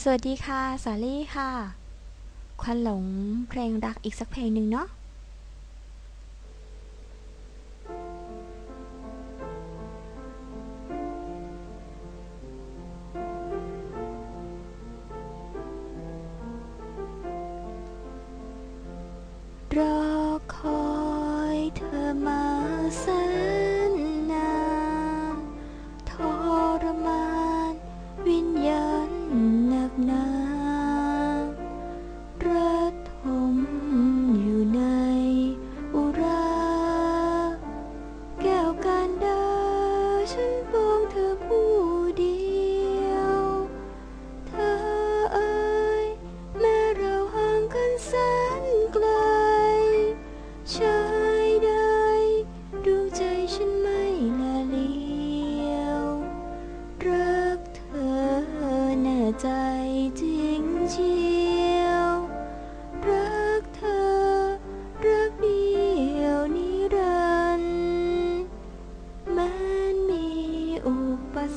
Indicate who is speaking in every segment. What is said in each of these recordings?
Speaker 1: สวัสดีค่ะ สาลี่ค่ะ ควันหลงเพลงรักอีกสักเพลงหนึ่งเนาะรอ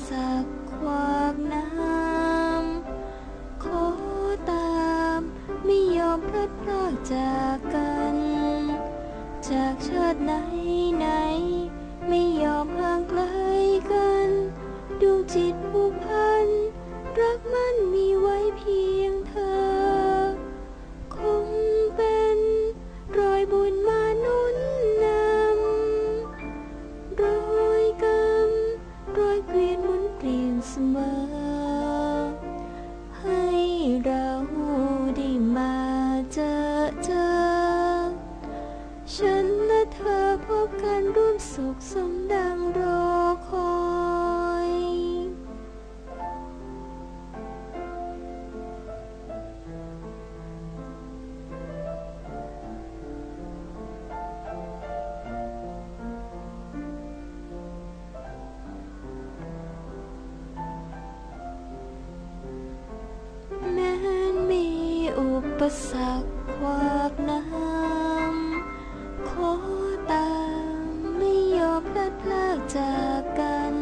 Speaker 1: สักคขวากน้ำขอตามไม่ยอมพลัดพรากจากกัน จากชาติไหนไหน ไม่ยอมห่างไกล และเธอพบกันร่วมสุขสมดังรอคอยแม้มีอุปสรรคขวากน้ำข อตามไม่ยอมพลัดพรากจากกัน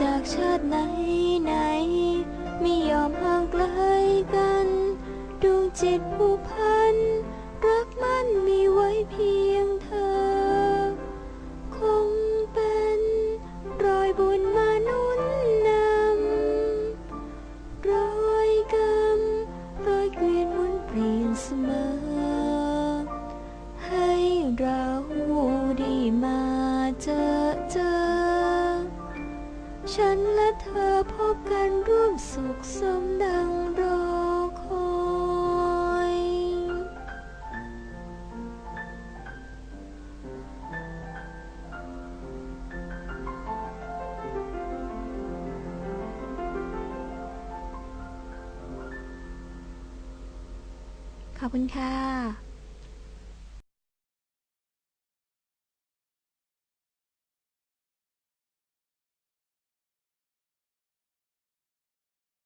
Speaker 1: จากชาติไหนไหน ไม่ยอมห่างไกลกันดวงจิต ฉันและเธอพบกันร่วมสุขสมดังรอคอยขอบคุณค่ะ